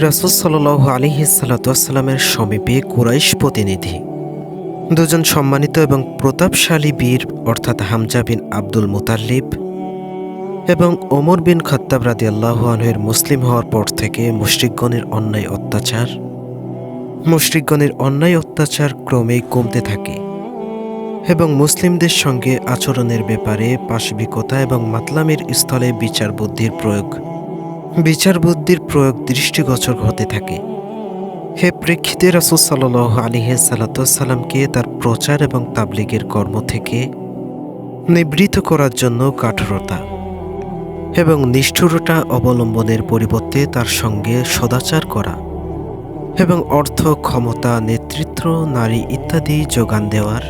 রাসুল সাল আলিহি সাল্লাতামের সমীপে কুরাইশ প্রতিনিধি। দুজন সম্মানিত এবং প্রতাপশালী বীর, অর্থাৎ হামজা বিন আব্দুল মুতাল্লিব এবং ওমর বিন খত্তাব রাদি আল্লাহের মুসলিম হওয়ার পর থেকে মুশরিকগণের অন্যায় অত্যাচার। মুশরিকগণের অন্যায় অত্যাচার ক্রমেই কমতে থাকে এবং মুসলিমদের সঙ্গে আচরণের ব্যাপারে পাশবিকতা এবং মাতলামের স্থলে বিচার বুদ্ধির প্রয়োগ বিচার বুদ্ধির প্রয়োগ দৃষ্টিগোচর হতে থাকে। হে প্রেক্ষিতে রাসুল সাল আলিহে সালাতামকে তার প্রচার এবং তাবলিগের কর্ম থেকে নিবৃত করার জন্য কাঠোরতা এবং নিষ্ঠুরতা অবলম্বনের পরিবর্তে তার সঙ্গে সদাচার করা এবং অর্থ, ক্ষমতা, নেতৃত্ব, নারী ইত্যাদি যোগান দেওয়ার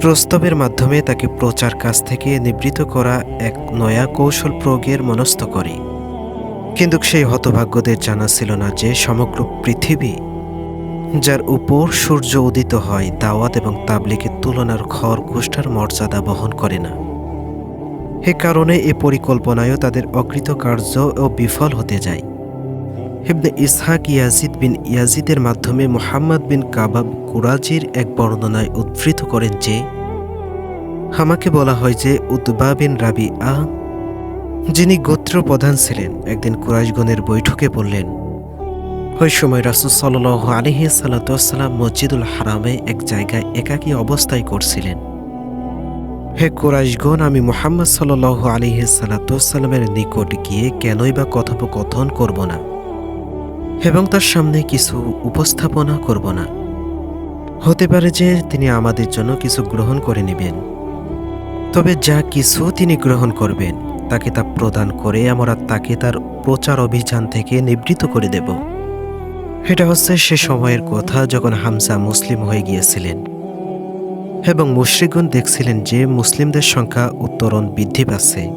প্রস্তাবের মাধ্যমে তাকে প্রচার কাজ থেকে নিবৃত করা এক নয়া কৌশল প্রয়োগের মনস্থ করে। কিন্তু সেই হতভাগ্যদের জানা ছিল না যে সমগ্র পৃথিবী, যার উপর সূর্য উদিত হয়, দাওয়াত এবং তাবলিগের তুলনার খড় গোষ্ঠার মর্যাদা বহন করে না। এ কারণে এ পরিকল্পনায়ও তাদের অকৃতকার্য ও বিফল হতে যায়। হিবনে ইসহাক ইয়াজিদ বিন ইয়াজিদের মাধ্যমে মোহাম্মদ বিন কাবাব কুরাজির এক বর্ণনায় উদ্ধৃত করেন যে, আমাকে বলা হয় যে উদ্বা বিন রাবি আহ যিনি গোত্র প্রধান ছিলেন। একদিন কুরাইশগণের বৈঠকে বললেন, ওই সময় রাসুল সাল আলহি সাল্লাম মসজিদুল হারামে এক জায়গায় একাকী অবস্থায় করছিলেন। হে কুরাইশগণ, আমি মোহাম্মদ সাল আলিহি সাল্লামের নিকট গিয়ে কেনই বা কথোপকথন করব না এবং তার সামনে কিছু উপস্থাপনা করব না। হতে পারে যে তিনি আমাদের জন্য কিছু গ্রহণ করে নেবেন, তবে যা কিছু তিনি গ্রহণ করবেন তাকে তা প্রদান করে আমরা তাকে তার প্রচার অভিযান থেকে নিবৃত করে দেব। এটা হচ্ছে সে সময়ের কথা যখন হামজা মুসলিম হয়ে গিয়েছিলেন। এবং মুশ্রিকগণ দেখছিলেন যে মুসলিমদের সংখ্যা উত্তরণ বৃদ্ধি পাচ্ছে।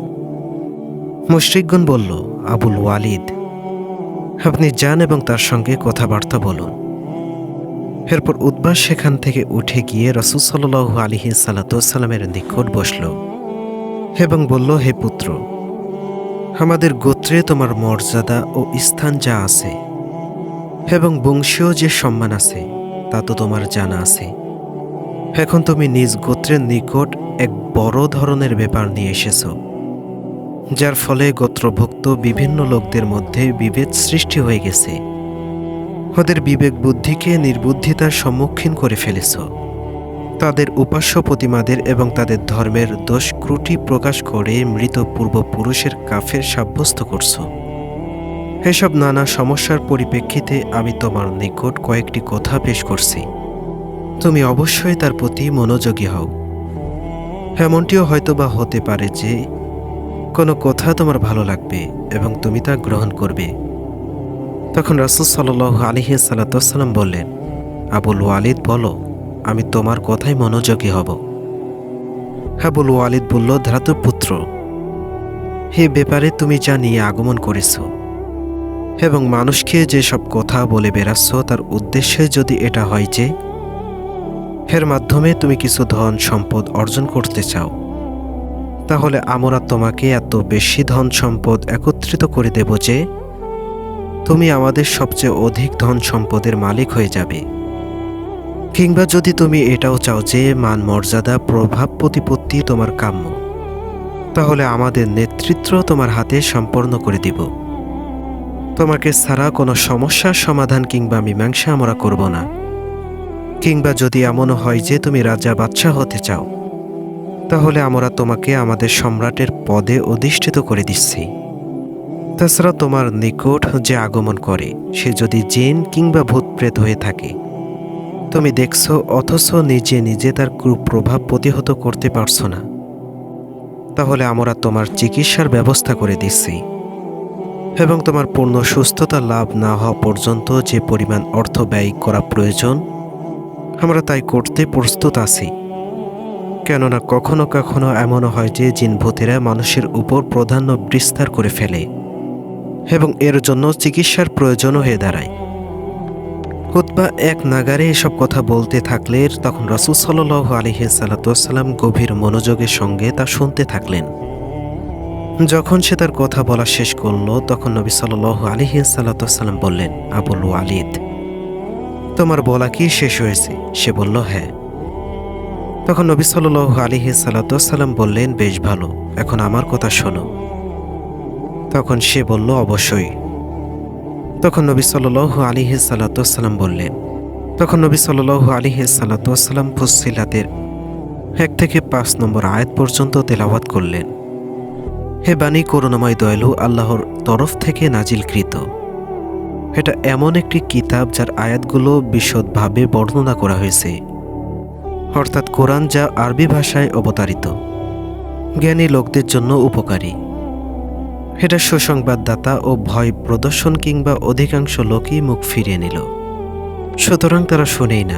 মুশ্রিকগণ বলল, আবুল ওয়ালিদ, আপনি যান এবং তার সঙ্গে কথাবার্তা বলুন। এরপর উদ্বাস সেখান থেকে উঠে গিয়ে রসুল সাল আলিহি সাল্লাতামের নিকট বসল। এবং বলল, হে পুত্র, আমাদের গোত্রে তোমার মর্যাদা ও স্থান যা আছে এবং বংশীয় যে সম্মান আছে, তা তো তোমার জানা আছে। এখন তুমি নিজ গোত্রের নিকট এক বড় ধরনের ব্যাপার নিয়ে এসেছ, যার ফলে গোত্রভুক্ত বিভিন্ন লোকদের মধ্যে বিভেদ সৃষ্টি হয়ে গেছে। ওদের বিবেক বুদ্ধিকে নির্বুদ্ধিতার সম্মুখীন করে ফেলেছ। তাদের উপাস্য প্রতিমাদের এবং তাদের ধর্মের দোষ ক্রুটি প্রকাশ করে মৃত পূর্বপুরুষের কাফের সাব্যস্ত করছ। এসব নানা সমস্যার পরিপ্রেক্ষিতে আমি তোমার নিকট কয়েকটি কথা পেশ করছি। তুমি অবশ্যই তার প্রতি মনোযোগী হও। এমনটিও হয়তো বা হতে পারে যে, কোনো কথা তোমার ভালো লাগবে এবং তুমি তা গ্রহণ করবে। তখন রাসুল সাল আলিহি সাল্লাম বললেন, আবুল ওয়ালিদ, বলো, আমি তোমার কথাই মনোযোগী হব। আবুল ওয়ালিদ বলল ধাতুপুত্র হে ব্যাপারে তুমি যা নিয়ে আগমন করেছ এবং মানুষকে যে সব কথা বলে বেড়াচ্ছ, তার উদ্দেশ্যে যদি এটা হয় যে, এর মাধ্যমে তুমি কিছু ধন সম্পদ অর্জন করতে চাও, তাহলে আমরা তোমাকে এত বেশি ধন সম্পদ একত্রিত করে দেব যে, তুমি আমাদের সবচেয়ে অধিক ধন সম্পদের মালিক হয়ে যাবে। কিংবা যদি তুমি এটাও চাও যে মান মর্যাদা প্রভাব প্রতিপত্তি তোমার কাম্য, তাহলে আমাদের নেতৃত্ব তোমার হাতে সম্পন্ন করে দিব। তোমাকে ছাড়া কোনো সমস্যার সমাধান কিংবা মীমাংসা আমরা করব না। কিংবা যদি এমনও হয় যে তুমি রাজা বাদশাহ হতে চাও, তাহলে আমরা তোমাকে আমাদের সম্রাটের পদে অধিষ্ঠিত করে দিচ্ছি। তাছাড়া তোমার নিকট যে আগমন করে, সে যদি জেন কিংবা ভূতপ্রেত হয়ে থাকে তুমি দেখছ, অথচ নিজে নিজে তার কুপ্রভাব প্রতিহত করতে পারছ না। তাহলে আমরা তোমার চিকিৎসার ব্যবস্থা করে দিচ্ছি। এবং তোমার পূর্ণ সুস্থতা লাভ না হওয়া পর্যন্ত যে পরিমাণ অর্থ ব্যয় করা প্রয়োজন, আমরা তাই করতে প্রস্তুত আছি। কেননা কখনো কখনো এমনও হয় যে জিনভূতেরা মানুষের উপর প্রাধান্য বিস্তার করে ফেলে, এবং এর জন্য চিকিৎসার প্রয়োজনও হয়ে দাঁড়ায়। হুতবা এক নাগারে এসব কথা বলতে থাকলে তখন রসুল সাল্লাহ আলিহি সাল্লাতাম গভীর মনোযোগের সঙ্গে তা শুনতে থাকলেন। যখন সে তার কথা বলা শেষ করল, তখন নবী সাল আলিহি সাল্লাম বললেন আবুল ওয়ালিদ, তোমার বলা কি শেষ হয়েছে? সে বলল হ্যাঁ। তখন নবী সাল আলিহি সাল্লাম বললেন, বেশ ভালো, এখন আমার কথা শোনো। তখন সে বলল, অবশ্যই। তখন নবী সাল আলিহি সাল্লাম বললেন, তখন নবী সাল আলিহি সাল্লাম ফুসিলাতের এক থেকে পাঁচ নম্বর আয়াত পর্যন্ত তেলাওয়াত করলেন। হে বাণী করুণাময় দয়ালু, আল্লাহর তরফ থেকে নাজিলকৃত। এটা এমন একটি কিতাব যার আয়াতগুলো বিশদভাবে বর্ণনা করা হয়েছে। অর্থাৎ কোরআন যা আরবি ভাষায় অবতারিত। জ্ঞানী লোকদের জন্য উপকারী। এটা সুসংবাদদাতা ও ভয় প্রদর্শন কিংবা অধিকাংশ লোকই মুখ ফিরিয়ে নিল। সুতরাং তারা শোনেই না।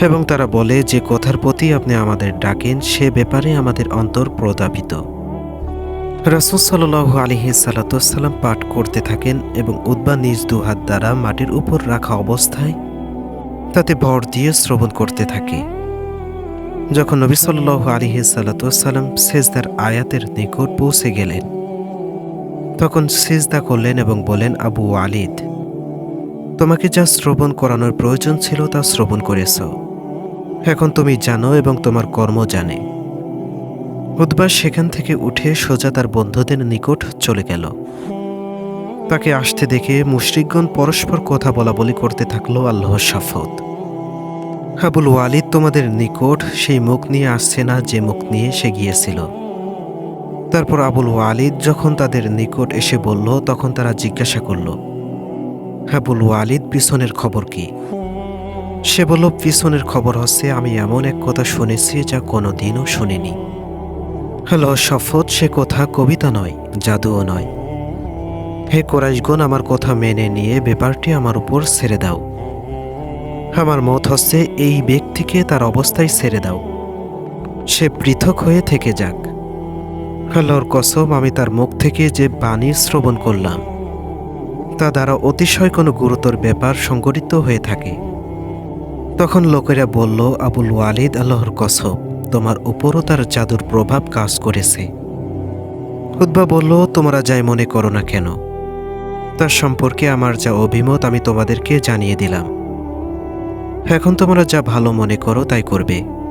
এবং তারা বলে যে কথার প্রতি আপনি আমাদের ডাকেন, সে ব্যাপারে আমাদের অন্তর প্রদাপিত রাসুল সাল আলিহি সালাতাম পাঠ করতে থাকেন এবং উদ্বা নিজ দুহাত দ্বারা মাটির উপর রাখা অবস্থায় তাতে ভর দিয়ে শ্রবণ করতে থাকে। যখন নবী সাল আলিহি সালাতাম সেজদার আয়াতের নিকট পৌঁছে গেলেন তখন সিজদা করলেন এবং বলেন আবু আলিদ, তোমাকে যা শ্রবণ করানোর প্রয়োজন ছিল তা শ্রবণ করেছ। এখন তুমি জানো এবং তোমার কর্ম জানে। উদ্বাস সেখান থেকে উঠে সোজা তার বন্ধুদের নিকট চলে গেল। তাকে আসতে দেখে মুশরিকগণ পরস্পর কথা বলা বলি করতে থাকল আল্লাহ শপথ আবুল ওয়ালিদ তোমাদের নিকট সেই মুখ নিয়ে আসছে না যে মুখ নিয়ে সে গিয়েছিল। তারপর আবুল ওয়ালিদ যখন তাদের নিকট এসে বলল, তখন তারা জিজ্ঞাসা করল, আবুল ওয়ালিদ পিছনের খবর কি? সে বলল, পিছনের খবর হচ্ছে, আমি এমন এক কথা শুনেছি যা কোনোদিনও শুনিনি। হ্যালো শপথ, সে কথা কবিতা নয়, জাদুও নয়। হে কোরাইশগণ, আমার কথা মেনে নিয়ে ব্যাপারটি আমার উপর ছেড়ে দাও। আমার মত হচ্ছে, এই ব্যক্তিকে তার অবস্থায় ছেড়ে দাও। সে পৃথক হয়ে থেকে যাক। আল্লাহর কসম, আমি তার মুখ থেকে যে বাণী শ্রবণ করলাম, তা দ্বারা অতিশয় কোনো গুরুতর ব্যাপার সংগঠিত হয়ে থাকে। তখন লোকেরা বলল, আবুল ওয়ালিদ, আল্লাহর কসম, তোমার উপরও তার জাদুর প্রভাব কাজ করেছে। উদ্বা বলল, তোমরা যাই মনে করো না কেন। তার সম্পর্কে আমার যা অভিমত, আমি তোমাদেরকে জানিয়ে দিলাম। এখন তোমরা যা ভালো মনে করো, তাই করবে।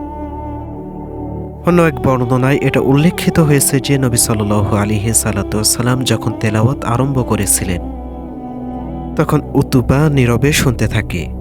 অন্য এক বর্ণনায় এটা উল্লেখিত হয়েছে যে নবী সাল আলিহি সালাতাম যখন তেলাওয়াত আরম্ভ করেছিলেন, তখন উতুবা নীরবে শুনতে থাকে।